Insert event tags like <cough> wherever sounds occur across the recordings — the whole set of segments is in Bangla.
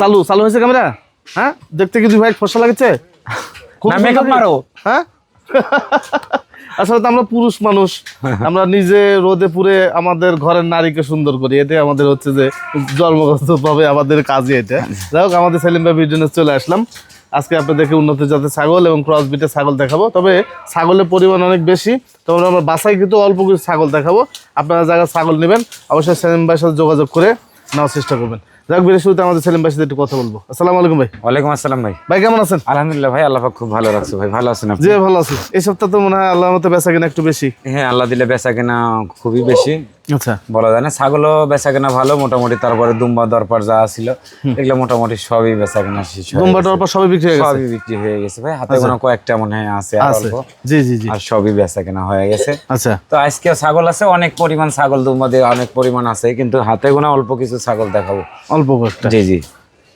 চালু চালু হয়েছে ক্যামেরা হ্যাঁ? দেখতে কি দুই ভাই ফসা লাগছে? মারো। হ্যাঁ? আসলে তো আমরা পুরুষ মানুষ। <laughs> আমরা নিজে রোদে পুরে আমাদের ঘরের নারীকে সুন্দর করি। এটাই আমাদের হচ্ছে যে জন্মগত ভাবে আমাদের কাজই এটা। যাই হোক আমাদের সেলিম ভাই ভিডিও চলে আসলাম। আজকে আপনাদেরকে উন্নত জাতের ছাগল এবং ক্রস বিটে ছাগল দেখাবো। তবে ছাগলের পরিমাণ অনেক বেশি। তবে আমরা বাসায় কিন্তু অল্প কিছু ছাগল দেখাবো। আপনারা যারা ছাগল নেবেন অবশ্যই সেলিম ভাইয়ের সাথে যোগাযোগ করে নেওয়ার চেষ্টা করবেন। শুরুতে আমাদের সেলিম ভাইয়ের সাথে একটু কথা বলব। আসসালামু আলাইকুম ভাই। ওয়ালাইকুম আসসালাম ভাই। ভাই কেমন আছেন? আলহামদুলিল্লাহ ভাই আল্লাহ খুব ভালো রাখছে ভাই। ভালো আছেন আপনি? জি ভালো আছি। এই সপ্তাহ তো মনে হয় আল্লাহ মতো বেচা কিনা একটু বেশি। হ্যাঁ আল্লাহ দিলে বেচা কেনা খুবই বেশি। আচ্ছা। বলা যায় না ছাগলও বেচা কেনা ভালো মোটামুটি তারপরে দুম্বা দরপার যা ছিল এগুলো মোটামুটি সবই বেচা কেনা শেষ দুম্বা দরপার সবই বিক্রি হয়ে গেছে? সবই বিক্রি হয়ে গেছে ভাই হাতে কোনো কয়েকটা মনে হয় আছে আর জি জি জি। আর সবই বেচা কেনা হয়ে গেছে। আচ্ছা। তো আজকে ছাগল আছে অনেক পরিমাণ ছাগল দুম্বা দিয়ে অনেক পরিমাণ আছে কিন্তু হাতে গোনা অল্প কিছু ছাগল দেখাবো। অল্প কয়েকটা। জি জি।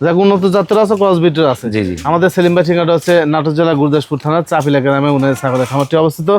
যাক উন্নত জাতের আছে ক্রস বিটের আছে। জি, জি। আমাদের সেলিম ভাই ঠিকানা হচ্ছে নাটোর জেলা গুরদাসপুর থানার চাপিলা গ্রামে উনার ছাগলের খামারটি অবস্থিত।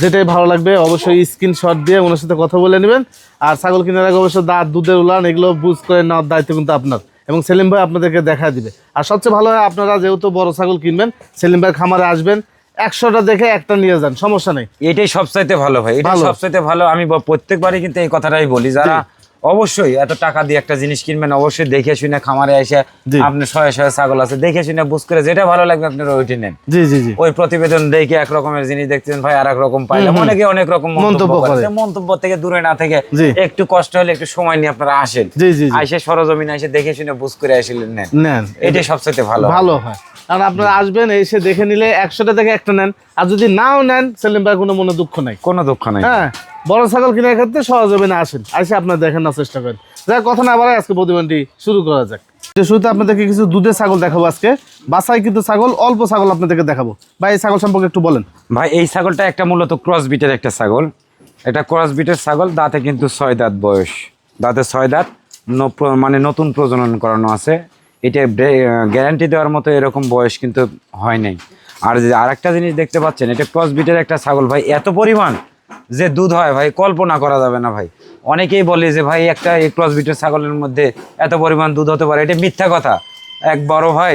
যেটাই ভালো লাগবে অবশ্যই স্ক্রিনশট দিয়ে ওনার সাথে কথা বলে নেবেন। আর ছাগল কেনার আগে অবশ্যই দাঁত দুধের উলান এগুলো বুঝ করে নেওয়ার দায়িত্ব কিন্তু আপনার। এবং সেলিম ভাই আপনাদেরকে দেখা দিবে। আর সবচেয়ে ভালো হয় আপনারা যেহেতু বড় ছাগল কিনবেন সেলিম ভাই খামারে আসবেন একশোটা দেখে একটা নিয়ে যান সমস্যা নেই। এটাই সবচাইতে ভালো ভাই এটা ভালো। সবচাইতে ভালো আমি প্রত্যেকবারই কিন্তু এই কথাটাই বলি যারা অবশ্যই এত টাকা দিয়ে একটা জিনিস কিনবেন অবশ্যই দেখে শুনে খামারে এসে। আপনি শয়ে শয়ে ছাগল আছে দেখে শুনে বুঝ করে যেটা ভালো লাগবে আপনারা ওইটি নেন। জি জি জি। ওই প্রতিবেদন দেখে এক রকমের জিনিস দেখছেন ভাই আর এক রকম পাইলাম অনেকে অনেক রকম মন্তব্য করে। মন্তব্য থেকে দূরে না থেকে একটু কষ্ট হলে একটু সময় নিয়ে আপনারা আসেন। জি জি আইসে সরজমিন এসে দেখে শুনে বুঝ করে আসলে নেন। নেন। এটাই সবচাইতে ভালো। ভালো হয়। কারণ আপনারা আসবেন এসে দেখে নিলে একশোটা থেকে একটা নেন। আর যদি নাও নেন সেলিম ভাই কোনো মনে দুঃখ নাই। কোনো দুঃখ নাই। হ্যাঁ। বড় ছাগল কেনার ক্ষেত্রে সহজ হবে না আসেন। আসে আপনার দেখেন না চেষ্টা করেন। যাক কথা না বাড়াই আজকে প্রতিবেদনটি শুরু করা যাক। শুরুতে আপনাদেরকে কিছু দুধের ছাগল দেখাবো আজকে। বাসায় কিন্তু ছাগল, অল্প ছাগল আপনাদেরকে দেখাবো। ভাই, এই ছাগল সম্পর্কে একটু বলেন। ভাই, এই ছাগলটা একটা মূলত ক্রস বিটের একটা ছাগল। এটা ক্রস বিটের ছাগল, দাঁতে কিন্তু ছয় দাঁত বয়স। দাঁতে ছয় দাঁত মানে নতুন প্রজনন করানো আছে। এটা গ্যারান্টি দেওয়ার মতো এরকম বয়স কিন্তু হয় নাই। আর যে আরেকটা জিনিস দেখতে পাচ্ছেন, এটা ক্রস বিটের একটা ছাগল। ভাই, এত পরিমাণ যে দুধ হয় ভাই, কল্পনা করা যাবে না ভাই। অনেকেই বলে যে ভাই, একটা এই ক্রস বিটের ছাগলের মধ্যে এত পরিমাণ দুধ হতে পারে, এটা মিথ্যা কথা। এক বড় ভাই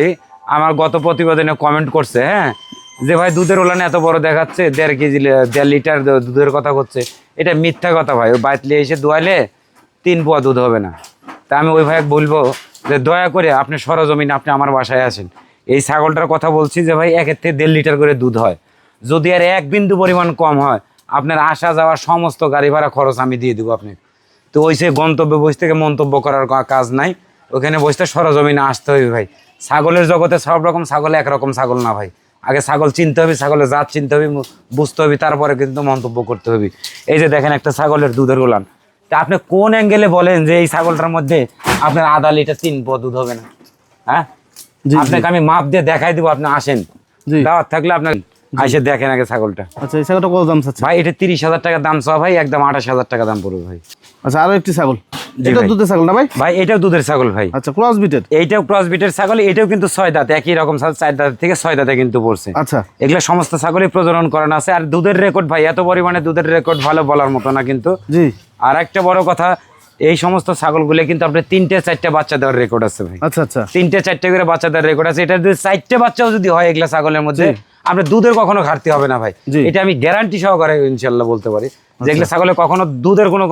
আমার গত প্রতিবেদনে কমেন্ট করছে হ্যাঁ যে ভাই দুধের ওলানে এত বড় দেখাচ্ছে, দেড় কেজি দেড় লিটার দুধের কথা করছে। এটা মিথ্যা কথা ভাই ওই বাইতলে এসে দোয়ালে তিন পোয়া দুধ হবে না। তা আমি ওই ভাই বলব যে দয়া করে আপনি সরজমিন আপনি আমার বাসায় আসেন। এই ছাগলটার কথা বলছি যে ভাই একের থেকে দেড় লিটার করে দুধ হয়। যদি আর এক বিন্দু পরিমাণ কম হয় আপনার আসা যাওয়ার সমস্ত গাড়ি ভাড়া খরচ আমি দিয়ে দেবো আপনি তো ওই সে গন্তব্যে বসে থেকে মন্তব্য করার কাজ নাই। ওখানে বসতে সরজমিনে আসতে হবে ভাই। ছাগলের জগতে সব রকম ছাগল একরকম ছাগল না ভাই। আগে ছাগল চিনতে হবে ছাগলের জাত চিনতে হবে বুঝতে হবে তারপরে কিন্তু মন্তব্য করতে হবে। এই যে দেখেন একটা ছাগলের দুধের গোলান। তা আপনি কোন অ্যাঙ্গেলে বলেন যে এই ছাগলটার মধ্যে আপনার আধা লিটার তিন পদ দুধ হবে না? হ্যাঁ। আপনাকে আমি মাপ দিয়ে দেখাই দিব আপনি আসেন। দাওয়াত থাকলে আপনার এসে দেখেন আগে ছাগলটা। আচ্ছা এই ছাগলটা কত দাম চাচ্ছে? ভাই এটা তিরিশ হাজার টাকা দাম চাওয়া ভাই একদম আঠাশ হাজার টাকা দাম পড়বে ভাই। আচ্ছা আরও একটি ছাগল। এটা ভাই। দুধের ছাগল না ভাই? ভাই এটাও দুধের ছাগল ভাই। আচ্ছা ক্রস বিটের এইটাও ক্রস বিটের ছাগল এটাও কিন্তু ছয় দাঁত একই রকম ছাগল চার দাঁত থেকে ছয় দাঁতে কিন্তু পড়ছে। আচ্ছা। এগুলো সমস্ত ছাগলই প্রজনন করানো আছে আর দুধের রেকর্ড ভাই এত পরিমাণে দুধের রেকর্ড ভালো বলার মতো না কিন্তু। জি। আর একটা বড় কথা এই সমস্ত ছাগলগুলো কিন্তু আপনার তিনটে চারটে বাচ্চা দেওয়ার রেকর্ড আছে ভাই। আচ্ছা আচ্ছা। তিনটে চারটে করে বাচ্চা দেওয়ার রেকর্ড আছে। এটা যদি চারটে বাচ্চাও যদি হয় এগুলা ছাগলের মধ্যে আপনার দুধের কখনো ঘাটতি হবে না ভাই। এটা আমি গ্যারান্টি সহকারে ইনশাল্লাহ বলতে পারি। যে এগুলো ছাগলে কখনো দুধের কোনো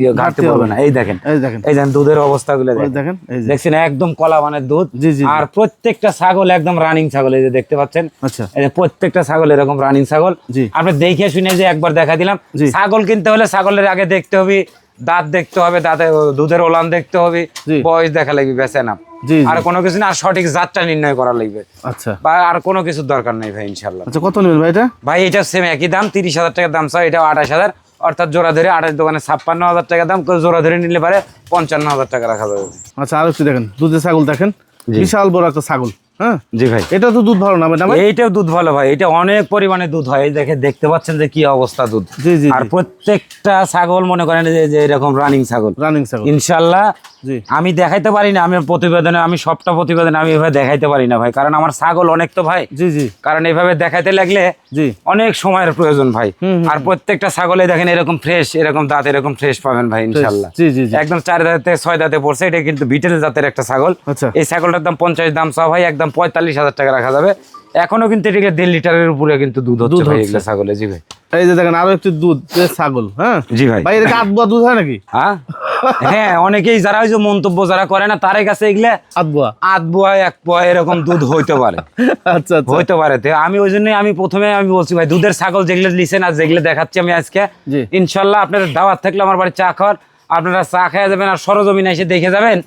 ইয়ে ঘাটতি হবে না। এই দেখেন। এই দেখেন। এই দেখেন দুধের অবস্থাগুলো ওই দেখেন। দেখছেন একদম কলা মানের দুধ। আর প্রত্যেকটা ছাগল একদম রানিং ছাগল এই যে দেখতে পাচ্ছেন। আচ্ছা। প্রত্যেকটা ছাগল এরকম রানিং ছাগল। আপনি দেখে শুনে যে একবার দেখা দিলাম। ছাগল কিনতে হলে ছাগলের আগে দেখতে হবে দাঁত দেখতে হবে দাঁতে দুধের ওলান দেখতে হবে। বয়স দেখা লাগবে বেছে না আর। কোনো কিছু না আর সঠিক জাতটা নির্ণয় করা লাগবে। আচ্ছা। বা আর কোনো কিছুর দরকার নেই ভাই ইনশাল্লাহ আচ্ছা কত নেবেন ভাই এটা? ভাই এটা সেম একই দাম তিরিশ হাজার টাকার দাম চাও এটা আঠাশ হাজার। অর্থাৎ জোড়া ধরে আঠাশ দোকানে ছাপ্পান্ন হাজার টাকা দাম জোড়া ধরে নিলে পারে পঞ্চান্ন হাজার টাকা রাখা যাবে। আচ্ছা আর একটু দেখেন দুধের ছাগল দেখেন। বিশাল বড় একটা ছাগল। হ্যাঁ? জি ভাই। এটা তো দুধ ভালো না ম্যাডাম এইটাও দুধ ভালো ভাই এটা অনেক পরিমাণে দুধ হয়। এই দেখে দেখতে পাচ্ছেন যে কি অবস্থা দুধ। জি জি আর প্রত্যেকটা ছাগল মনে করেন যে এরকম রানিং ছাগল। রানিং ছাগল। ইনশাল্লাহ আমি দেখাইতে পারি না আমি প্রতিবেদনে আমি সবটা প্রতিবেদনে আমি এভাবে দেখাইতে পারি না ভাই। কারণ আমার ছাগল অনেক তো ভাই। জি জি। কারণ এইভাবে দেখাইতে লাগলে জি। অনেক সময়ের প্রয়োজন ভাই। আর প্রত্যেকটা ছাগলে দেখেন এরকম ফ্রেশ এরকম দাঁত এরকম ফ্রেশ পাবেন ভাই ইনশাল্লাহ জি জি জি। একদম চার দাঁতে ছয় দাঁতে পড়ছে এটা কিন্তু বিটেল জাতের একটা ছাগল। আচ্ছা। এই ছাগলটার দাম পঞ্চাশ দাম সব ভাই একদম পঁয়তাল্লিশ হাজার টাকা রাখা যাবে। এখনও কিন্তু এটাকে দেড় লিটারের উপরে কিন্তু দুধ হচ্ছে ভাই এগুলো ছাগলে জি ভাই। এই যে দেখেন আরও একটি দুধ ছাগল হ্যাঁ? জি ভাই। ভাই এটা আটবুয়া দুধ হয় নাকি? হ্যাঁ হ্যাঁ অনেকেই যারা ওই যে মন্তব্য যারা করে না তার কাছে এগুলা আধ পোয়া এক পোয়া এরকম দুধ হইতে পারে। আচ্ছা আচ্ছা। হইতে পারে। তো আমি ওই জন্যই আমি প্রথমে আমি বলছি ভাই দুধের ছাগল যেগুলো লিছেন আর যেগুলো দেখাচ্ছি আমি আজকে। ইনশাল্লাহ আপনাদের দাওয়াত থাকলে আমার বাড়ি চা খাওয়ার আপনারা চা খেয়ে যাবেন আর সরজমিনে এসে দেখে যাবেন।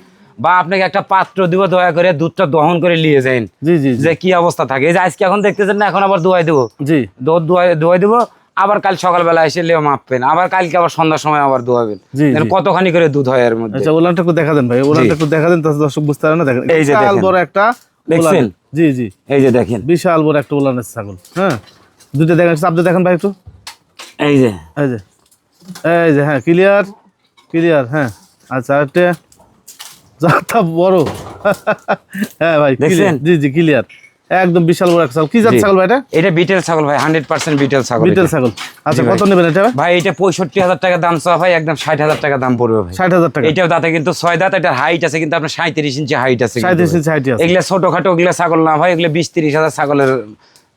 বা আপনাকে একটা পাত্র দিব দয়া করে দুধটা দহন করে নিয়ে যান জি জি যে কি অবস্থা থাকে। এই যে আজকে এখন দেখতেছেন না এখন আবার দোয়াই দেবো। জি। দুধ দোয়াই দোয়াই দেবো। আবার কাল সকালবেলা এসে লেও মাপবেন আবার কালকে আবার সন্ধ্যার সময় আবার দেখেন কতখানি করে দুধ হয় এর মধ্যে। আচ্ছা ওলানটা একটু দেখা দেন ভাই। ওলানটা একটু দেখা দেন তাহলে দর্শক বুঝতে পারে না। দেখেন এই যে দেখেন। বড় একটা দেখছেন? জি জি। এই যে দেখেন। বিশাল বড় একটা ওলানের ছাগল। হ্যাঁ? দুটো দেখেন দিয়ে দেখেন ভাই একটু। এই যে। এই যে এই যে হ্যাঁ ক্লিয়ার ক্লিয়ার হ্যাঁ। আচ্ছা একটা যাতা বড়। হ্যাঁ ভাই। দেখছেন? জি জি ক্লিয়ার একদম বিশাল বড় একটা ছাগল। কি জাত ছাগল ভাই এটা? এটা বিটেল ছাগল ভাই হান্ড্রেড পার্সেন্ট বিটেল ছাগল বিটেল ছাগল। আচ্ছা। কত নেবেন এটা ভাই? এটা পঁয়ষট্টি হাজার টাকা দাম চাওয়া ভাই একদম ষাট হাজার টাকা দাম পড়বে ভাই। ষাট হাজার টাকা। এটাও দাঁতে কিন্তু ছয় দাঁত এটার হাইট আছে কিন্তু আপনার সাঁত্রিশ ইঞ্চি হাইট আছে কিন্তু সাঁত্রিশ ভাই। ইঞ্চি হাইট আছে। এগুলা ছোটখাটো ওগুলা ছাগল না ভাই এগুলো বিশ তিরিশ হাজার ছাগলের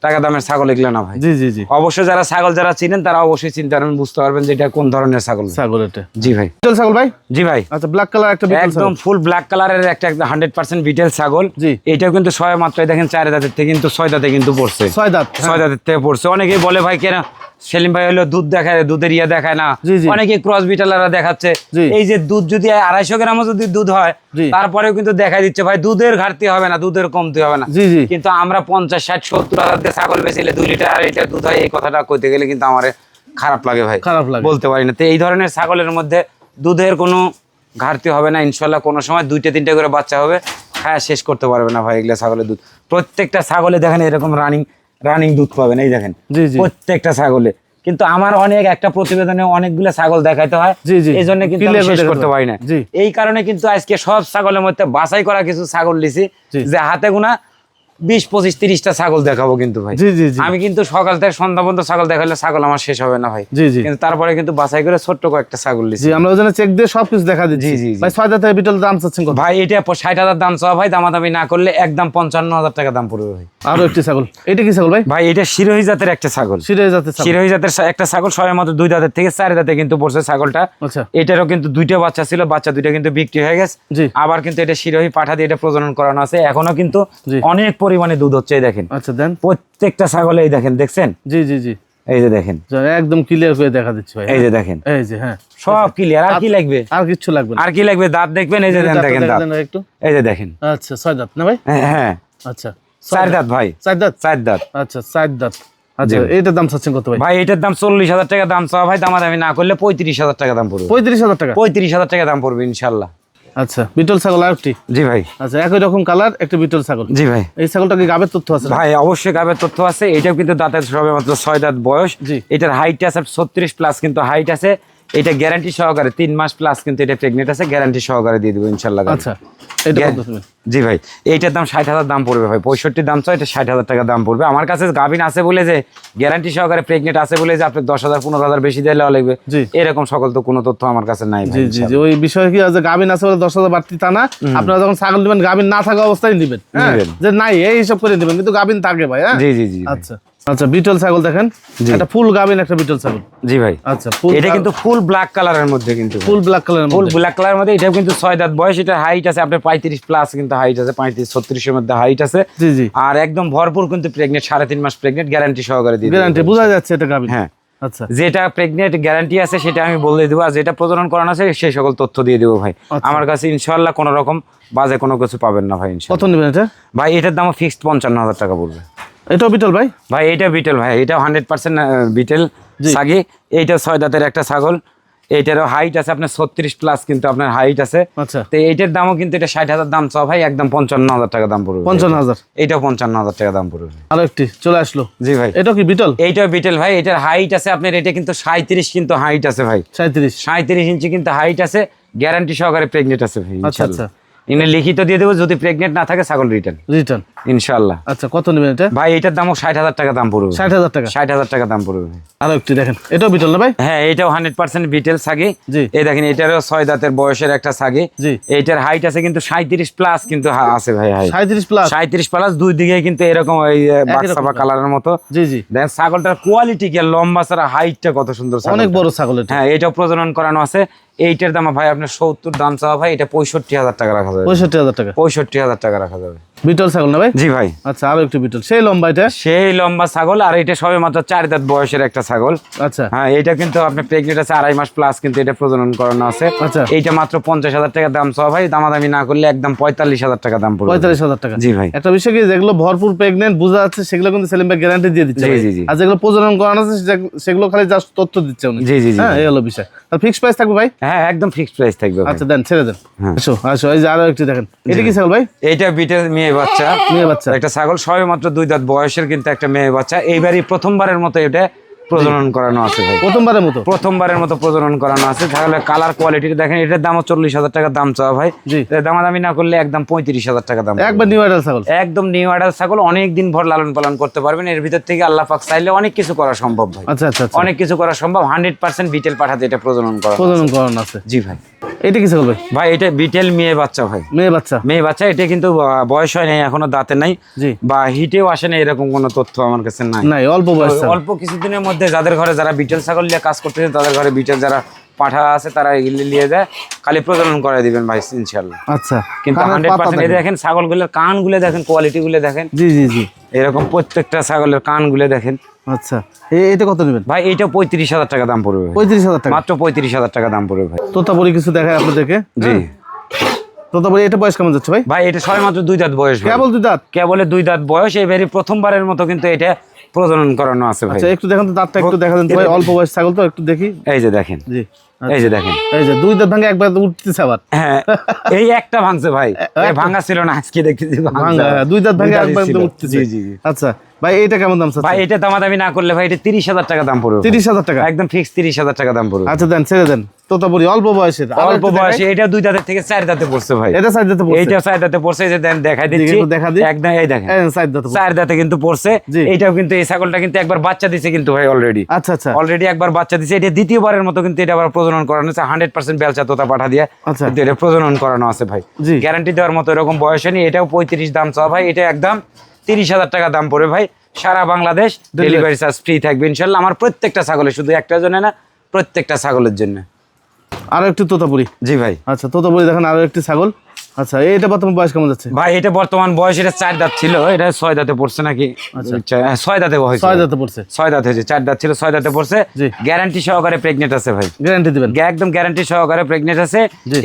টাকা দামের ছাগল এগুলো না ভাই। জি জি জি। অবশ্যই যারা ছাগল যারা চিনেন তারা অবশ্যই চিনতে পারবেন বুঝতে পারবেন যে এটা কোন ধরনের ছাগল। ছাগল এটা। জি ভাই। বিটেল ছাগল ভাই? জি ভাই। আচ্ছা ব্ল্যাক কালার একটা বিটেল একদম ফুল ব্ল্যাক কালারের একটা হান্ড্রেড পার্সেন্ট বিটেল ছাগল। জি। এটাও কিন্তু ছয় মাত্রায় দেখেন চার দাঁতের থেকে কিন্তু ছয় দাঁতে কিন্তু পড়ছে। ছয় দাঁত হ্যাঁ। ছয় দাঁতের থেকে পড়ছে। অনেকেই বলে ভাই কেন সেলিম ভাই হলো দুধ দেখায় দুধের ইয়ে দেখায় না। অনেকে ক্রস বিটালারা দেখাচ্ছে। এই যে দুধ যদি আড়াইশো গ্রামও যদি দুধ হয় তারপরেও কিন্তু দেখা দিচ্ছে ভাই দুধের ঘাটতি হবে না দুধের কমতি হবে না। কিন্তু আমরা পঞ্চাশ ষাট সত্তর হাজার দিয়ে ছাগল বেচিলে দুই লিটার আড়াই লিটার দুধ হয় এই কথাটা কইতে গেলে কিন্তু আমার খারাপ লাগে ভাই। খারাপ লাগে। বলতে পারি না। তো এই ধরনের ছাগলের মধ্যে দুধের কোনো ঘাটতি হবে না ইনশাল্লাহ কোনো সময় দুইটা তিনটা করে বাচ্চা হবে খায়া শেষ করতে পারবে না ভাই এগুলো ছাগলের দুধ। প্রত্যেকটা ছাগলে দেখেন এরকম রানিং রানিং দুধ পাবেন এই দেখেন। প্রত্যেকটা ছাগলে। কিন্তু আমার অনেক একটা প্রতিবেদনে অনেকগুলো ছাগল দেখাইতে হয়। এই জন্য কিন্তু শেষ করতে হয়। পারি না। এই কারণে কিন্তু আজকে সব ছাগলের মধ্যে বাছাই করা কিছু ছাগল লিছি যে হাতে গোনা বিশ পঁচিশ তিরিশটা ছাগল দেখাবো কিন্তু ভাই। জি জি আমি কিন্তু সকাল থেকে সন্ধ্যা পর্যন্ত ছাগল দেখালে ছাগল আমার শেষ হবে না ভাই। জি জি। কিন্তু তারপরে কিন্তু বাছাই করে ছোট্ট কয়েকটা ছাগল জি আমরা ওখানে চেক দিয়ে সবকিছু দেখা দিচ্ছি। জি, জি। ভাই ছয় দাঁতের বিটেল দাম চাচ্ছেন ভাই এটা ষাট হাজার দাম চাওয়া ভাই দামাদামি না করলে একদম পঞ্চান্ন হাজার টাকা দাম পড়বে ভাই। আরও একটি ছাগল। এটা কি ছাগল ভাই? ভাই এটা শিরোহী জাতের একটা ছাগল। সিরে জাতের শিরোহী জাতের একটা ছাগল সবাই মতো দুই দাঁতের থেকে চার দাঁতে কিন্তু পড়ছে ছাগলটা। আচ্ছা। এটারও কিন্তু দুইটা বাচ্চা ছিল বাচ্চা দুইটা কিন্তু বিক্রি হয়ে গেছে। জি। আবার কিন্তু এটা শিরোহী পাঠা দিয়ে এটা প্রজনন করানো আছে। এখনও কিন্তু অনেক পরিমাণে দুধ হচ্ছে এই দেখেন। আচ্ছা দেন। প্রত্যেকটা ছাগলে এই দেখেন দেখছেন? জি জি জি। এই যে দেখেন। একদম ক্লিয়ার করে দেখা দিচ্ছি ভাই এই যে দেখেন। এই যে হ্যাঁ। সব ক্লিয়ার আর কি লাগবে? আর কিচ্ছু লাগবে আর কি লাগবে? দাঁত দেখবেন এই যে দেখেন দাঁত। একটু। এই যে দেখেন। আচ্ছা ছয় দাঁত না ভাই? হ্যাঁ হ্যাঁ। আচ্ছা চার দাঁত। ভাই। চার দাঁত? চার দাঁত। আচ্ছা চার দাঁত। আচ্ছা জি। দাম চাচ্ছেন কত ভাই? ভাই এটার দাম চল্লিশ হাজার টাকা দাম চাওয়া ভাই দামাদামি না করলে পঁয়ত্রিশ হাজার টাকা দাম পড়বে। পঁয়ত্রিশ হাজার টাকা? পঁয়ত্রিশ হাজার টাকা দাম পড়বে ইনশাল্লাহ। আচ্ছা বিটল ছাগল আর একটি জি ভাই। আচ্ছা একই রকম কালার একটা বিটল ছাগল। জি ভাই। এই ছাগলটা কি গাবের তথ্য আছে ভাই অবশ্যই গাবের তথ্য আছে। এটাও কিন্তু দাঁতের সবে মাত্র ছয় দাঁত বয়স। জি। এটার হাইট আছে ছত্রিশ প্লাস কিন্তু হাইট আছে এটা গ্যারান্টি সহকারে তিন মাস প্লাস কিন্তু এটা প্রেগনেন্ট আছে গ্যারান্টি সহকারে দিয়ে দেবো ইনশাল্লাহ আচ্ছা জি ভাই এইটার দাম ষাট হাজার দাম পড়বে ভাই পঁয়ষট্টি দাম চাই এটা ষাট হাজার টাকা দাম পড়বে। আমার কাছে গাভিন আছে বলে যে গ্যারান্টি সহকারে প্রেগনেন্ট আছে বলে যে আপনি দশ হাজার পনেরো হাজার বেশি দিলে লাগবে। জি। এরকম সকল তো কোনো তথ্য আমার কাছে নাই জি জি ওই বিষয়ে কি আছে গাবিন আছে বলে দশ হাজার বাড়তি তা না? আপনারা যখন ছাগল নেবেন গাভিন না থাকা অবস্থায় নেবেন হ্যাঁ? যে নাই এই হিসাব করে নেবেন কিন্তু গাবিন থাকে ভাই হ্যাঁ? জি জি জি। আচ্ছা। আচ্ছা বিটল ছাগল দেখেন। জি। একটা ফুল গাবিন একটা বিটল ছাগল। জি ভাই। আচ্ছা এটা কিন্তু ফুল ব্ল্যাক কালারের মধ্যে কিন্তু ফুল ব্ল্যাক কালারের ফুল ব্ল্যাক কালারের মধ্যে। এটাও কিন্তু ছয় দাঁত বয়স এটা হাইট আছে আপনার পঁয়ত্রিশ প্লাস কিন্তু হাইট আছে পঁয়ত্রিশ ছত্রিশের মধ্যে হাইট আছে। জি জি। আর একদম ভরপুর কিন্তু প্রেগনেন্ট সাড়ে তিন মাস প্রেগনেন্ট গ্যারান্টি সহকারে দিয়ে গ্যারান্টি বোঝা যাচ্ছে এটা গাবিন হ্যাঁ। আচ্ছা। যেটা প্রেগনেন্ট গ্যারান্টি আছে সেটা আমি বলে দেবো আর যেটা প্রজনন করানো আছে সেই সকল তথ্য দিয়ে দেবো ভাই। আচ্ছা। আমার কাছে ইনশাল্লাহ কোনো রকম বাজে কোনো কিছু পাবেন না ভাই কত নেবেন এটা? ভাই এটার দাম ফিক্সড পঞ্চান্ন হাজার টাকা পড়বে। এটাও বিটল ভাই? ভাই এটা বিটেল ভাই এটা হান্ড্রেড পার্সেন্ট বিটেল। সাগি এইটা ছয় দাঁতের একটা ছাগল। এইটারও হাইট আছে আপনার ছত্রিশ প্লাস কিন্তু আপনার হাইট আছে। আচ্ছা। তো এইটার দামও কিন্তু এটা ষাট হাজার দাম চাও ভাই একদম পঞ্চান্ন হাজার টাকা দাম পড়বে। পঞ্চান্ন হাজার? এইটাও পঞ্চান্ন হাজার টাকা দাম পড়বে। আরও একটি চলে আসলো। জি ভাই। এটা কি বিটল? এইটাও বিটেল ভাই এটার হাইট আছে আপনার এটা কিন্তু সাঁত্রিশ কিন্তু হাইট আছে ভাই। সাঁত্রিশ সাঁত্রিশ ইঞ্চি কিন্তু হাইট আছে গ্যারান্টি সহকারে প্রেগনেন্ট আছে ভাই আচ্ছা, ইনি লিখিত দিয়ে দেবো যদি প্রেগনেন্ট না থাকে ছাগল রিটার্ন রিটার্ন ইনশাল্লাহ আচ্ছা কত নেবেন এটা? ভাই এটার দামও ষাট হাজার টাকা দাম পড়বে ষাট হাজার টাকা? ষাট হাজার টাকা দাম পড়বে। আরও একটি দেখেন। এটাও বিটল না ভাই? হ্যাঁ এটাও হান্ড্রেড পার্সেন্ট বিটেল সাগে। জি। এই দেখেন এটারও ছয় দাঁতের বয়সের একটা সাগে। জি। এইটার হাইট আছে কিন্তু সাঁত্রিশ প্লাস কিন্তু আছে ভাই হাইট সাঁত্রিশ প্লাস সাঁত্রিশ প্লাস দুই দিকে কিন্তু এরকম ওই বাক্সা বা কালারের মতো। জি জি। দেখেন ছাগলটার কোয়ালিটি কি লম্বা ছাড়া হাইটটা কত সুন্দর ছাগলটা। অনেক বড় ছাগল এটা। হ্যাঁ এটাও প্রজনন করানো আছে। এইটার দাম ভাই আপনার সত্তর দাম চাওয়া ভাই এটা পঁয়ষট্টি হাজার টাকা রাখা যাবে। পঁয়ষট্টি হাজার টাকা। পঁয়ষট্টি হাজার টাকা রাখা যাবে। বিটল ছাগল না ভাই? জি ভাই। আচ্ছা আরও একটু বিটল। সেই লম্বা এটা? সেই লম্বা ছাগল আর এটা সবে মাত্র চার দাঁত বয়সের একটা ছাগল। আচ্ছা। হ্যাঁ এটা কিন্তু আপনার প্রেগনেন্ট আছে আড়াই মাস প্লাস কিন্তু এটা প্রজনন করানো আছে। আচ্ছা। এইটা মাত্র পঞ্চাশ হাজার টাকা দাম ভাই দামাদামি না করলে একদম পঁয়তাল্লিশ হাজার টাকা দাম পড়বে। পঁয়তাল্লিশ হাজার টাকা। জি ভাই। একটা বিষয় কি যেগুলো ভরপুর প্রেগনেন্ট বোঝা যাচ্ছে সেগুলো কিন্তু সেলিম ভাই গ্যারান্টি দিয়ে দিচ্ছে জি, জি। আর যেগুলো প্রজনন করানো আছে সেগুলো- খালি জাস্ট তথ্য দিচ্ছে উনি। জি জি হ্যাঁ এই হলো বিষয়। ফিক্স প্রাইস থাকবে ভাই? হ্যাঁ একদম ফিক্সড প্রাইস থাকবে আচ্ছা দেন ছেড়ে দেন। হ্যাঁ। আসো আসো এই যে আরও একটি দেখেন। এটা কি ছাগল ভাই? এইটা বিটের মেয়ে বাচ্চা। মেয়ে বাচ্চা। একটা ছাগল সবে মাত্র দুই দাঁত বয়সের কিন্তু একটা মেয়ে বাচ্চা। এইবারই প্রথমবারের মতো এটা প্রজনন করানো আছে ভাই। প্রথমবারের মতো? প্রথমবারের মতো প্রজনন করানো আছে। তাহলে কালার কোয়ালিটি দেখেন এটার দামও চল্লিশ হাজার টাকা দাম চাওয়া ভাই। দামাদামি না করলে একদম পঁয়ত্রিশ হাজার টাকা দাম। একবার নিউ আইডাল ছাগল? একদম নিউ আডাল ছাগল অনেক দিন ভর লালন পালন করতে পারবেন। এর ভিতর থেকে আল্লাহ পাক চাইলে অনেক কিছু করা সম্ভব ভাই। আচ্ছা আচ্ছা আচ্ছা। অনেক কিছু করা সম্ভব। হান্ড্রেড পার্সেন্ট বিটেল পাঠাতে এটা প্রজনন করা প্রজনন করানো আছে। জি ভাই। এটা কি ছাগল ভাই? এটা বিটেল মেয়ে বাচ্চা ভাই। মেয়ে বাচ্চা? মেয়ে বাচ্চা এটা কিন্তু বয়স হয় নাই এখনও দাঁতে নাই জি। বা হিটেও আসে না এরকম কোনো তথ্য আমার কাছে নাই। নাই অল্প বয়স। অল্প কিছুদিনের মধ্যে যাদের ঘরে যারা বিটেল ছাগল নিয়ে কাজ করতেছে তাদের ঘরে বিটেল যারা পাঠা আছে তারা এগুলি নিয়ে যায় খালি প্রজনন করে দিবেন ভাই ইনশাল্লাহ আচ্ছা। কিন্তু হান্ড্রেড পার্সেন্ট দেখেন। দেখেন ছাগলগুলোর কানগুলো দেখেন কোয়ালিটিগুলো দেখেন। জি জি জি। এরকম প্রত্যেকটা ছাগলের কানগুলো দেখেন। আচ্ছা এটা কত নেবেন? ভাই এইটা পঁয়ত্রিশ হাজার টাকা দাম পড়বে পঁয়ত্রিশ হাজার টাকা? মাত্র পঁয়ত্রিশ হাজার টাকা দাম পড়বে ভাই। তোতাপুরি কিছু দেখায় আপনাদেরকে? জি। তোতাপুরি এটা বয়স কেমন যাচ্ছে ভাই? ভাই এটা ছয় মাত্র দুই দাঁত বয়স কেবল দুই দাঁত? কেবলে দুই দাঁত বয়স এবারে প্রথমবারের মতো কিন্তু এটা প্রজনন করানো আছে ভাই। আচ্ছা একটু দেখেন তো দাঁতটা একটু দেখা দেন ভাই অল্প বয়স ছাগল তো একটু দেখি। এই যে দেখেন। জি। এই যে দেখেন। এই যে দুই দাঁত ভাঙে একবার উঠতেছে আবার। হ্যাঁ এই একটা ভাঙছে ভাই। <laughs> ভাঙা ছিল না আজকে দেখতেছি ভাঙা হ্যাঁ, দুই দাঁত ভাঙে একবার। উঠতেছে। জি জি জি। আচ্ছা। ভাই এটা কেমন দাম ভাই এটা দামাদামি না করলে ভাই এটা তিরিশ হাজার টাকা দাম পড়বে। তিরিশ হাজার টাকা? একদম ফিক্স তিরিশ হাজার টাকা দাম পড়বে। আচ্ছা দেন ছেড়ে দেন। তোতাপুরি অল্প বয়সের। আরও অল্প বয়সে এটা দুই দাঁতের থেকে চার দাঁতে পড়ছে ভাই। এটা সাইড দাঁতে পড়ছে? এইটা চার দাঁতে পড়ছে যে দেন দেখাই দিচ্ছি। দেখা দিই। একদম এই দেখেন। এই দাঁতে চার দাঁতে কিন্তু পড়ছে। কিন্তু এই ছাগলটা কিন্তু একবার বাচ্চা দিছে কিন্তু ভাই অলরেডি আচ্ছা আচ্ছা। অলরেডি একবার বাচ্চা দিছে। এটা দ্বিতীয়বারের মতো কিন্তু এটা আবার প্রজনন করানো হচ্ছে হান্ড্রেড পার্সেন্ট বেলচা তোতা পাঠা দিয়ে আচ্ছা। কিন্তু এটা প্রজনন করানো আছে ভাই। গ্যারান্টি দেওয়ার মতো এরকম বয়স নেই। এটাও পঁয়ত্রিশ দাম চাওয়া ভাই। এটা একদম তিরিশ হাজার টাকা দাম পড়ে ভাই। সারা বাংলাদেশ ডেলিভারি চার্জ ফ্রি থাকবে ইনশাল্লাহ। আমার প্রত্যেকটা ছাগলের শুধু একটা জন্য না প্রত্যেকটা ছাগলের জন্য। আরও একটু তোতাপুরি? জি ভাই। আচ্ছা তোতাপুরি দেখেন আরও একটি ছাগল। আচ্ছা এটা বর্তমান বয়স কেমন যাচ্ছে? ভাই এটা বর্তমান বয়স এটা চার দাঁত ছিল। এটা ছয় দাঁতে পড়ছে নাকি? হ্যাঁ, ছয় দাঁতে ছয় দাঁতে পড়ছে। ছয় দাঁত হয়েছে চার দাঁত ছিল ছয় দাঁতে পড়ছে। গ্যারান্টি সহকারে প্রেগনেন্ট আছে ভাই। গ্যারান্টি দিবেন। একদম গ্যারান্টি সহকারে প্রেগনেন্ট আছে।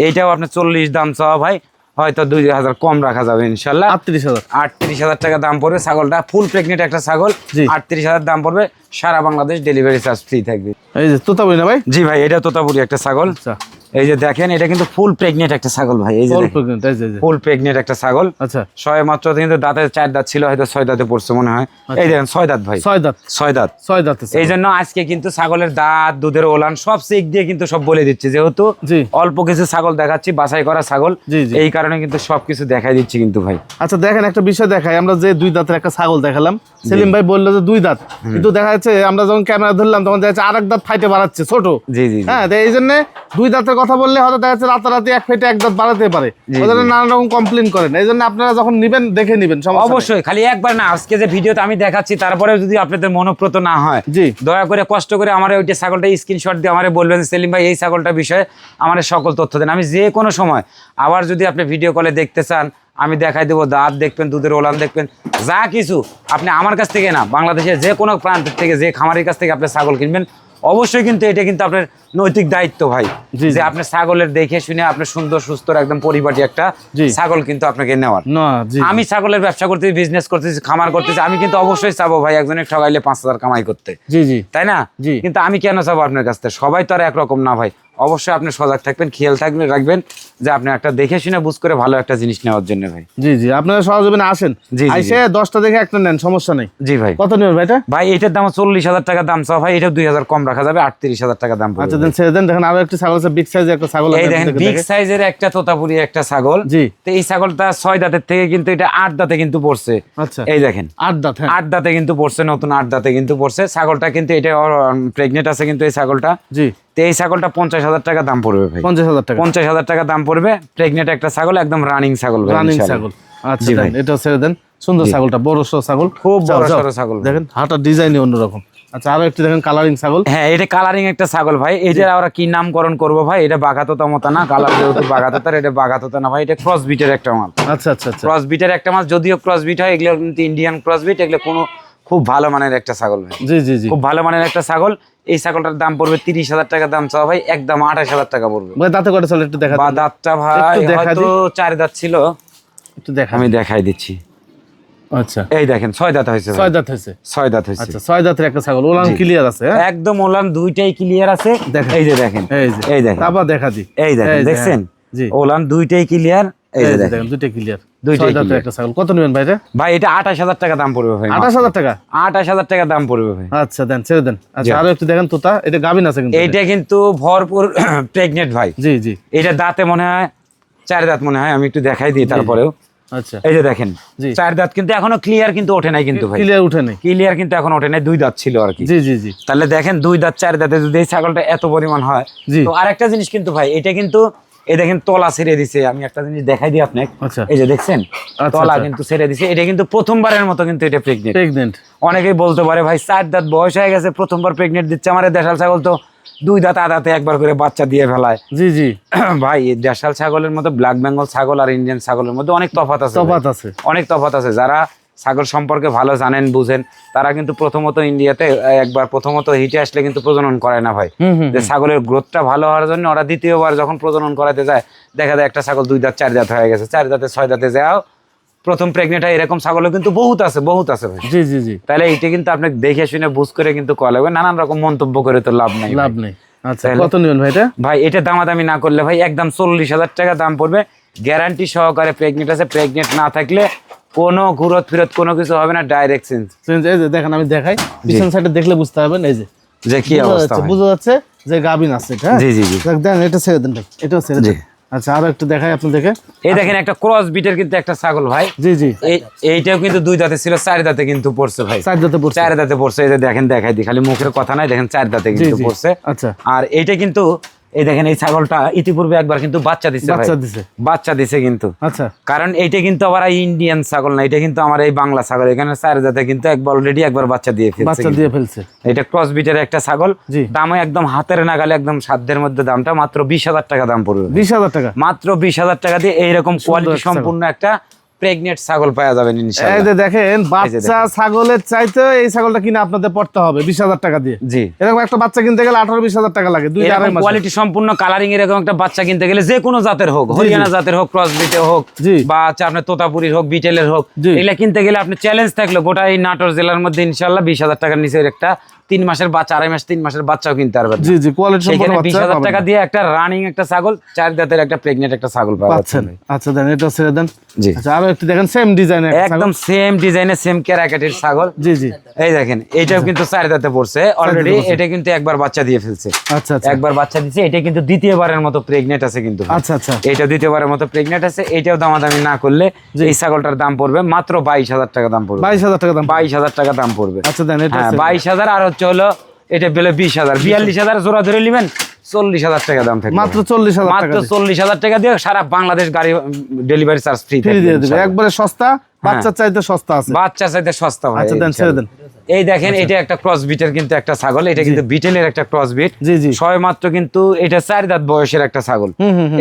এইটাও আপনার চল্লিশ দাম চাওয়া ভাই। হয়তো দুই হাজার কম রাখা যাবে ইনশাল্লাহ। আটত্রিশ হাজার। আটত্রিশ হাজার টাকা দাম পড়বে ছাগলটা। ফুল প্রেগনেন্ট একটা ছাগল। আটত্রিশ হাজার দাম পড়বে সারা বাংলাদেশ ডেলিভারি চার্জ ফ্রি থাকবে। এই যে তোতাপুরি না ভাই? জি ভাই এটা তোতাপুরি একটা ছাগল। আচ্ছা। এই যে দেখেন এটা কিন্তু ফুল প্রেগনেন্ট একটা ছাগল ভাই এই যে ফুল প্রেগনেন্ট একটা ছাগল। আচ্ছা। ছয় মাত্র কিন্তু দাঁতের চার দাঁত ছিল হয়তো ছয় দাঁতে পড়ছে মনে হয়। এই দেখেন ছয় দাঁত ভাই। ছয় দাঁত। ছয় দাঁত। ছয় দাঁত এই জন্য আজকে কিন্তু ছাগলের দাঁত দুধের ওলান সব চেক দিয়ে কিন্তু সব বলে দিচ্ছে। যেহেতু। অল্প কিছু ছাগল দেখাচ্ছি বাছাই করা ছাগল। এই কারণে কিন্তু সবকিছু দেখাই দিচ্ছি কিন্তু ভাই। আচ্ছা দেখেন একটা বিষয় দেখাই। আমরা যে দুই দাঁতের একটা ছাগল দেখালাম সেলিম ভাই বলল যে দুই দাঁত। কিন্তু দেখা যাচ্ছে আমরা যখন ক্যামেরা ধরলাম তখন দেখা যাচ্ছে আরেক দাঁত ফাইটে বাড়াচ্ছে ছোট। জি জি। হ্যাঁ এই জন্য দুই দাঁতের কথা বললে হয়তো দেখা যাচ্ছে রাতারাতি এক ফেটে এক দাঁত বাড়াতে পারে। ওদের নানা রকম কমপ্লেন করেন। এই জন্য আপনারা যখন নিবেন দেখে নিবেন অবশ্যই খালি একবার না আজকে যে ভিডিওতে আমি দেখাচ্ছি তারপরে যদি আপনাদের মনোপ্রত না হয় জি। দয়া করে কষ্ট করে আমার ওইটা ছাগলটা স্ক্রিনশট দিয়ে আমারে বলবেন সেলিম ভাই এই ছাগলটা বিষয়ে আমার সকল তথ্য দেন। আমি যে কোনো সময় আবার যদি আপনি ভিডিও কলে দেখতে চান আমি দেখাই দেবো দাঁত দেখবেন দুধের ওলান দেখবেন যা কিছু। আপনি আমার কাছ থেকে না বাংলাদেশের যে কোনো প্রান্ত থেকে যে খামারের কাছ থেকে আপনি ছাগল কিনবেন অবশ্যই কিন্তু এটা কিন্তু আপনার নৈতিক দায়িত্ব ভাই। যে আপনার ছাগলের দেখে শুনে আপনার সুন্দর সুস্থ একদম পরিপাটি একটা জি। ছাগল কিন্তু আপনাকে নেওয়ার। আমি ছাগলের ব্যবসা করতেছি বিজনেস করতেছি খামার করতেছি আমি কিন্তু অবশ্যই চাবো ভাই একজনের ঠগাইলে পাঁচ হাজার কামাই করতে। জি জি। তাই না? জি। কিন্তু আমি কেন চাবো আপনার কাছ থেকে? সবাই তো আর একরকম না ভাই। অবশ্যই আপনি সজাগ থাকবেন খেয়াল থাকবেন রাখবেন যে আপনি একটা দেখে শুনে বুঝ করে ভালো একটা জিনিস নেওয়ার জন্য ভাই। জি জি। আপনারা সহজীবনে আসেন। জি, জি, আইসে দশটা দেখে একটা নেন সমস্যা নেই। জি ভাই। কত নেবেন ভাই এটা? ভাই এটার দাম চল্লিশ হাজার টাকা দাম চাও ভাই এটা দুই হাজার কম রাখা যাবে আটত্রিশ হাজার টাকা দাম আচ্ছা দেন ছেড়ে দেন দেখেন আরও একটি ছাগল আছে বিগ সাইজের একটা ছাগল এই দেখেন বিগ। সাইজের একটা তোতাপুরি একটা ছাগল। জি। তো এই ছাগলটা ছয় দাঁতের থেকে কিন্তু এটা আট দাঁতে কিন্তু পড়ছে। আচ্ছা। এই দেখেন। আট দাঁত হ্যাঁ। আট দাঁতে কিন্তু পড়ছে নতুন আট দাঁতে কিন্তু পড়ছে। ছাগলটা কিন্তু এটা প্রেগনেন্ট আছে কিন্তু এই ছাগলটা। জি। তো এই ছাগলটা পঞ্চাশ হাজার টাকা দাম পড়বে ভাই। পঞ্চাশ হাজার টাকা। পঞ্চাশ হাজার টাকা দাম পড়বে। প্রেগনেন্ট একটা ছাগল একদম রানিং ছাগল রানিং ছাগল। আচ্ছা। এটা ছেড়ে দেন। সুন্দর ছাগলটা বড় সড়ো ছাগল। খুব বড়। সড়ো ছাগল। দেখেন হাঁটার ডিজাইনই অন্যরকম। আচ্ছা আরও একটি দেখেন কালারিং ছাগল। হ্যাঁ এটা কালারিং একটা ছাগল ভাই। এটা আমরা কি নামকরণ করব ভাই এটা বাঘাতোতা মতো না কালার যেহেতু বাঘাতোতার এটা বাঘাতোতা না ভাই এটা ক্রস বিটের একটা মাল। আচ্ছা আচ্ছা আচ্ছা। ক্রস বিটের একটা মাল যদিও ক্রস বিট হয় এগুলো কিন্তু ইন্ডিয়ান ক্রস বিট এগুলো কোনো খুব ভালো মানের একটা ছাগল ভাই। জি জি জি। খুব ভালো মানের একটা ছাগল। এই ছাগলটার দাম পড়বে তিরিশ হাজার টাকা দাম চাওয়া ভাই একদম আঠাশ হাজার টাকা পড়বে। দাঁতে কটা চলে একটু দেখা বা দাঁতটা ভাই হয়তো চার দাঁত ছিল। একটু দেখা আমি দেখাই দিচ্ছি। আচ্ছা। এই দেখেন ছয় দাঁত হয়েছে ছয় দাঁত হয়েছে? ছয় দাঁত হয়েছে। আচ্ছা ছয় দাঁতের একটা ছাগল ওলান ক্লিয়ার আছে হ্যাঁ? একদম ওলান দুইটাই ক্লিয়ার আছে। দেখেন। এই যে দেখেন এই যে। এই দেখেন। তারপর দেখা দি এই দেখেন দেখছেন। ওলান দুইটাই ক্লিয়ার এই এই যে যে দেখেন। দেখেন দুইটা ক্লিয়ার দুইটাই ছয় দাঁতের clear। একটা ছাগল কত নেবেন ভাই ভাই এটা আঠাশ হাজার টাকা দাম পড়বে ভাই আঠাশ হাজার টাকা? আঠাশ হাজার টাকা দাম পড়বে ভাই। আচ্ছা দেন ছেড়ে দেন। আচ্ছা আরও একটু দেখেন তোতা এটা গাবিন আছে কিন্তু এইটা কিন্তু ভরপুর <clears throat> প্রেগনেন্ট ভাই। জি জি। এটা দাঁতে মনে হয় চার দাঁত মনে হয় আমি একটু দেখাই দিই তারপরেও। আচ্ছা। এই যে দেখেন চার দাঁত কিন্তু এখনও ক্লিয়ার কিন্তু ওঠে নাই কিন্তু ভাই। ক্লিয়ার উঠে নেই। ক্লিয়ার কিন্তু এখন ওঠে নাই দুই দাঁত ছিল আর কি। জি জি জি। তাহলে দেখেন দুই দাঁত চার দাঁতে যদি এই ছাগলটা এত পরিমাণ হয় জি। তো আরেকটা জিনিস কিন্তু ভাই এটা কিন্তু এই দেখেন তলা ছেড়ে দিছে। আমি একটা জিনিস দেখাই দিই আপনাকে। আচ্ছা। এই যে দেখছেন? আচ্ছা, তলা আচ্ছা। কিন্তু ছেড়ে দিছে। এটা কিন্তু প্রথমবারের মতো কিন্তু এটা প্রেগনেন্ট প্রেগনেন্ট অনেকেই বলতে পারে ভাই চার দাঁত বয়স হয়ে গেছে প্রথমবার প্রেগনেন্ট দিচ্ছে আমার দেশাল ছাগল তো দুই দাঁত আদাতে একবার করে বাচ্চা দিয়ে ফেলায়। জি জি। <clears throat> ভাই দেশাল ছাগলের মধ্যে ব্ল্যাক বেঙ্গল ছাগল আর ইন্ডিয়ান ছাগলের মধ্যে অনেক তফাৎ আছে। তফাত আছে। অনেক তফাত আছে। যারা ছাগল সম্পর্কে ভালো জানেন বুঝেন তারা কিন্তু প্রথমত ইন্ডিয়াতে একবার প্রথমত হিটে আসলে কিন্তু প্রজনন করে না ভাই। যে ছাগলের গ্রোথটা ভালো হওয়ার জন্য ওরা দ্বিতীয়বার যখন প্রজনন করাতে যায় দেখা যায় একটা ছাগল দুই দাঁত চার দাঁত হয়ে গেছে চার দাঁতে ছয় দাঁতে যাও প্রথম প্রেগনেন্ট হয় এরকম ছাগলও কিন্তু বহুত আছে বহুত আছে ভাই। জি জি জি। তাহলে এইটা কিন্তু আপনি দেখে শুনে বুঝ করে কিন্তু করা লাগবে নানান রকম মন্তব্য করে তো লাভ নাই লাভ নেই। আচ্ছা কত নেবেন ভাই এটা? ভাই এটা দামাদামি না করলে ভাই একদম চল্লিশ হাজার টাকা দাম পড়বে। গ্যারান্টি সহকারে প্রেগনেন্ট আছে প্রেগনেন্ট না থাকলে কোনো ঘুরত ফিরত কোনো কিছু হবে না ডাইরেক্ট চেঞ্জ চেঞ্জ এই যে দেখেন আমি দেখাই। পিছন সাইডে দেখলে বুঝতে পারবেন এই যে। যে কি অবস্থা। বোঝা যাচ্ছে যে গাবিন আছে এটা, হ্যাঁ? জি জি জি। দেখ, দেন এটা ছেড়ে দেন ভাই এটাও ছেড়ে দেন। আচ্ছা আরও একটু দেখাই আপনি দেখে এই দেখেন একটা ক্রস বিটের কিন্তু একটা ছাগল ভাই। জি জি। এই এইটাও কিন্তু দুই দাঁতে ছিল চার দাঁতে কিন্তু পড়ছে ভাই। চার দাঁতে পড়ছে। চার দাঁতে পড়ছে এই যে দেখেন দেখাই দি খালি মুখের কথা নাই দেখেন চার দাঁতে কিন্তু পড়ছে। আচ্ছা। আর এইটা কিন্তু এই দেখেন এই ছাগলটা ইতিপূর্বে একবার কিন্তু বাচ্চা দিছে বাচ্চা দিছে। বাচ্চা দিছে কিন্তু। আচ্ছা। কারণ এইটা কিন্তু আবার ইন্ডিয়ান ছাগল না এটা কিন্তু আমার এই বাংলা ছাগল। এখানে চার জাতে কিন্তু একবার অলরেডি একবার বাচ্চা দিয়ে ফেলছে বাচ্চা দিয়ে ফেলছে। এটা ক্রস বিটের একটা ছাগল। জি। দামও একদম হাতের নাগালে একদম সাধ্যের মধ্যে দামটা মাত্র বিশ হাজার টাকা দাম পড়বে বিশ হাজার টাকা। মাত্র বিশ হাজার টাকা দিয়ে এইরকম কোয়ালিটি সম্পূর্ণ একটা প্রেগনেন্ট ছাগল পাওয়া যাবেন এই যে দেখেন বাচ্চা ছাগলের চাইতে এই ছাগলটা কিনে আপনাদের পড়তে হবে বিশ হাজার টাকা দিয়ে। জি। এরকম একটা বাচ্চা কিনতে গেলে আঠারো বিশ হাজার টাকা লাগে দুই আড়াই মাস কোয়ালিটি সম্পূর্ণ কালারিং এরকম একটা বাচ্চা কিনতে গেলে যে কোনো জাতের হোক হরিয়ানা জাতের হোক ক্রস বিটে হোক বা আপনার তোতাপুরির হোক বিটেলের হোক। এগুলা কিনতে গেলে আপনি চ্যালেঞ্জ থাকল গোটা এই নাটোর জেলার মধ্যে ইনশাল্লাহ বিশ হাজার টাকার নিচে একটা তিন মাসের বাচ্চা আড়াই মাস তিন মাসের বাচ্চাও কিনতে পারবেন না। জি জি কোয়ালিটি সম্পন্ন বাচ্চা টাকা দিয়ে একটা রানিং একটা ছাগল চার জাতের একটা প্রেগনেন্ট একটা ছাগল পাচ্ছেন। আচ্ছা দেন এটা ছেড়ে দেন। জি। আচ্ছা আরও একটু দেখেন সেম ডিজাইনের একদম সেম ডিজাইনের সেম ক্যারাকাটির ছাগল। জি জি। এই দেখেন এইটাও কিন্তু চার দাঁতে পড়ছে। অলরেডি এটা কিন্তু একবার বাচ্চা দিয়ে ফেলছে। আচ্ছা আচ্ছা। একবার বাচ্চা দিচ্ছে এটা কিন্তু দ্বিতীয়বারের মতো প্রেগনেন্ট আছে কিন্তু। আচ্ছা আচ্ছা। এইটা দ্বিতীয়বারের মতো প্রেগনেন্ট আছে এইটাও দামাদামি না করলে এই ছাগলটার দাম পড়বে মাত্র বাইশ হাজার টাকা দাম পড়বে। বাইশ হাজার টাকা দাম বাইশ হাজার টাকা দাম পড়বে। আচ্ছা দেন এটা হ্যাঁ ছেড়ে দেন। বাইশ হাজার আর হচ্ছে হলো এটা পেলে বিশ হাজার। বিয়াল্লিশ হাজার জোড়া ধরে নেবেন চল্লিশ হাজার টাকা দাম থাকবে। মাত্র চল্লিশ হাজার মাত্র চল্লিশ হাজার টাকা দিয়ে সারা বাংলাদেশ গাড়ি ডেলিভারি চার্জ ফ্রি ফ্রি দিয়ে দেবে। একবারে সস্তা বাচ্চার চাইতে সস্তা আছে। বাচ্চা চাইতে সস্তা আচ্ছা দেন ছেড়ে দেন। এই দেখেন এটা একটা ক্রস বিটের কিন্তু একটা ছাগল এটা কিন্তু বিটেলের একটা ক্রস বিট ছয় মাত্র কিন্তু এটা চার দাঁত বয়সের একটা ছাগল।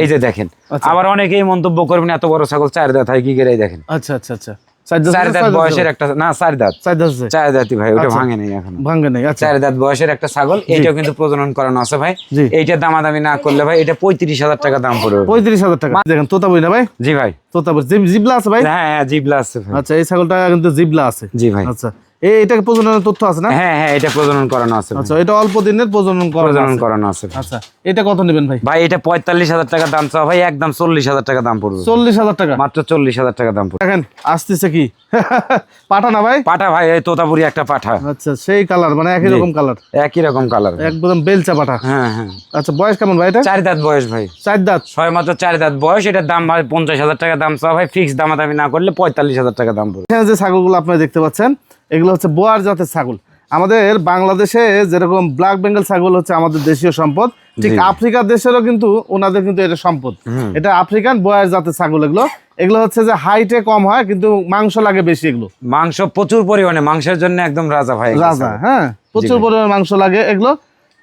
এই যে দেখেন। আচ্ছা। আবার অনেকেই মন্তব্য করবেন এত বড় ছাগল চার দাঁত হয় কি করে দেখেন? আচ্ছা আচ্ছা আচ্ছা। চার দাঁত চার আছে, দাঁত ছয় দাঁত বয়সের একটা না চার দাঁত। চার দাঁত চার দাঁতই ভাই ওটা আচ্ছা। ভাঙে নেই এখন। ভাঙ্গে নেই আচ্ছা। চার দাঁত বয়সের একটা ছাগল এইটাও কিন্তু প্রজনন করানো আছে ভাই। এইটা দামাদামি না করলে ভাই এটা পঁয়ত্রিশ হাজার টাকা দাম পড়বে পঁয়ত্রিশ হাজার টাকা। দেখেন তোতা বই না ভাই? জি ভাই। তোতা বই। জিবলা আছে ভাই? হ্যাঁ হ্যাঁ জিবলা আছে আচ্ছা এই ছাগলটা কিন্তু জিবলা আছে। জি ভাই। আচ্ছা। এটা প্রজননের তথ্য আছে না? হ্যাঁ হ্যাঁ এটা প্রজনন করানো আছে আচ্ছা এটা অল্প দিনের প্রজনন প্রজনন করানো আছে আচ্ছা এটা কত নেবেন ভাই? ভাই এটা পঁয়তাল্লিশ হাজার টাকা দাম চাও ভাই একদম চল্লিশ হাজার টাকা দাম পড়বে। চল্লিশ হাজার টাকা? মাত্র চল্লিশ হাজার টাকা দাম পড়বে। দেখেন আসতেছে কি? <laughs> পাঠা না ভাই? পাঠা ভাই এই তোতাপুরি একটা পাঠা। আচ্ছা সেই কালার মানে একই রকম কালার। একই রকম কালার একদম বেলচা পাঠা। হ্যাঁ হ্যাঁ। আচ্ছা বয়স কেমন ভাই এটা? চার দাঁত বয়স ভাই। চার দাঁত? ছয় মাত্র চার দাঁত বয়স এটার দাম ভাই পঞ্চাশ হাজার টাকা দাম চাও ভাই। ফিক্স দামাদামি না করলে পঁয়তাল্লিশ হাজার টাকা দাম পড়বে। যে ছাগলগুলো আপনারা দেখতে পাচ্ছেন এগুলো হচ্ছে বোয়ার জাতের ছাগল। আমাদের বাংলাদেশে যেরকম ব্ল্যাক বেঙ্গল ছাগল হচ্ছে আমাদের দেশীয় সম্পদ ঠিক আফ্রিকার দেশেরও কিন্তু ওনাদের কিন্তু এটা সম্পদ। এটা আফ্রিকান বয়ার জাতের ছাগল এগুলো। এগুলো হচ্ছে যে হাইটে কম হয় কিন্তু মাংস লাগে বেশি এগুলো। মাংস প্রচুর পরিমাণে মাংসের জন্য একদম রাজা ভাই। রাজা হ্যাঁ প্রচুর পরিমাণে মাংস লাগে এগুলো।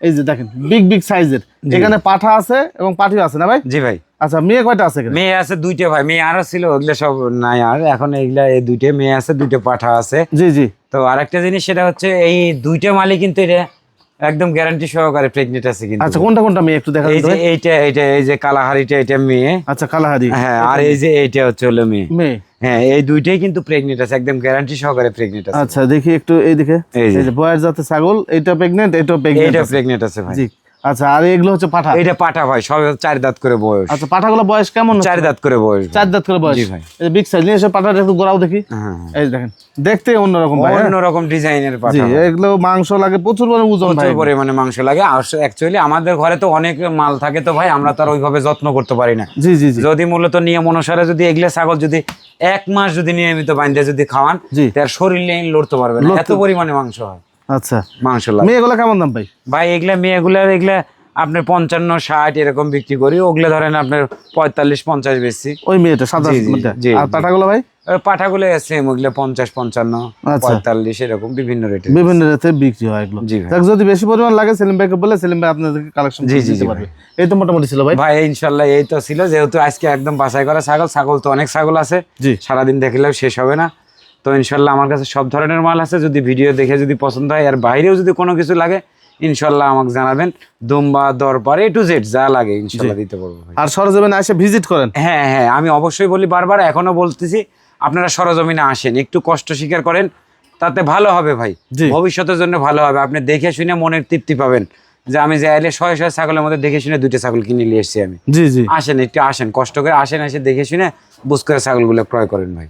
এই যে দেখেন বিগ বিগ সাইজের এখানে পাঠা আছে এবং পাঠিও আছে না ভাই? জি ভাই। আচ্ছা মেয়ে কয়টা আছে মেয়ে আছে দুইটা ভাই মেয়ে আরও ছিল ওগুলো সব নাই আর। এখন এইগুলা এই দুইটা মেয়ে আছে দুইটা পাঠা আছে। জি জি। তো আরেকটা জিনিস সেটা হচ্ছে এই দুইটা মালিক কিন্তু এটা একদম গ্যারান্টি সহকারে প্রেগনেন্ট আছে কিন্তু। আচ্ছা কোনটা কোনটা মেয়ে একটু দেখা এই যে এইটা এইটা এই যে কালাহারিটা এটা মেয়ে। আচ্ছা কালাহারি। হ্যাঁ আর এই যে এইটা হচ্ছে হলো মেয়ে। মেয়ে? হ্যাঁ এই দুইটাই কিন্তু প্রেগনেন্ট আছে একদম গ্যারান্টি সহকারে প্রেগনেন্ট আছে। আচ্ছা দেখি একটু এইদিকে এই যে। এই যে বয়ের জাতের ছাগল এটা প্রেগনেন্ট এটা প্রেগনেন্ট এটা প্রেগনেন্ট আছে ভাই। জি। আচ্ছা আর এগুলো হচ্ছে পাঠা? এইটা পাঠা ভাই সব চার দাঁত করে বয়স। আচ্ছা পাঠাগুলো বয়স কেমন চার দাঁত করে বয়স চার দাঁত করে বয়স। ভাই। বিগ সাইজ নিয়ে এসে পাঠাটা একটু গোড়াও দেখি। হ্যাঁ এই দেখেন দেখতে অন্যরকম ভাই হ্যাঁ? অন্যরকম ডিজাইনের পাঠা এগুলো মাংস লাগে প্রচুর পরিমাণে ওজন প্রচুর পরিমাণে মাংস লাগে। আর অ্যাকচুয়ালি আমাদের ঘরে তো অনেক মাল থাকে তো ভাই আমরা তো আর ওইভাবে যত্ন করতে পারি না। জি জি যদি মূলত নিয়ম অনুসারে যদি এগুলা ছাগল যদি এক মাস যদি নিয়মিত বান্ধে যদি খাওয়ান তার শরীর লড়তে পারবে না। এত পরিমাণে মাংস হয়। আচ্ছা। মাংস মেয়েগুলো কেমন দাম ভাই? ভাই এগুলা মেয়েগুলার এগুলা আপনার পঞ্চান্ন ষাট এরকম বিক্রি করি। ওগুলা ধরেন আপনার পঁয়তাল্লিশ পঞ্চাশ বেশি। ওই মেয়েটা সাদা আর পাঠাগুলো ভাই? পাঠাগুলো সেম ওগুলো পঞ্চাশ পঞ্চান্ন আচ্ছা। পঁয়তাল্লিশ এরকম বিভিন্ন রেটে বিভিন্ন রেতে বিক্রি হয় এগুলো। জি যদি বেশি পরিমাণ লাগে সেলিম ভাইকে বলে সেলিম ভাই আপনাদেরকে কালেকশন জি, জি, জি পারবে। এই তো মোটামুটি ছিল ভাই। ভাই ইনশাল্লাহ এই তো ছিল। যেহেতু আজকে একদম বাছাই করা ছাগল ছাগল তো অনেক ছাগল আছে। জি। সারাদিন দেখলেও শেষ হবে না। তো ইনশাল্লাহ আমার কাছে সব ধরনের মাল আছে। যদি ভিডিও দেখে যদি পছন্দ হয় আর বাইরেও যদি কোনো কিছু লাগে ইনশাল্লাহ আমাকে জানাবেন। দুম্বা দরবার এ টু জেড যা লাগে ইনশাল্লাহ দিতে পারব আর সরজমিনে এসে ভিজিট করেন। হ্যাঁ হ্যাঁ আমি অবশ্যই বলি বারবার এখনও বলতেছি আপনারা সরজমিনে আসেন একটু কষ্ট স্বীকার করেন তাতে ভালো হবে ভাই। ভবিষ্যতের জন্য ভালো হবে আপনি দেখে শুনে মনের তৃপ্তি পাবেন। যে আমি যাইলে শয়ে শয়ে ছাগলের মধ্যে দেখে শুনে দুইটা ছাগল কিনে নিয়ে এসেছি আমি। জি জি। আসেন একটু আসেন কষ্ট করে আসেন এসে দেখে শুনে বুঝ করে ছাগলগুলো ক্রয় করেন ভাই।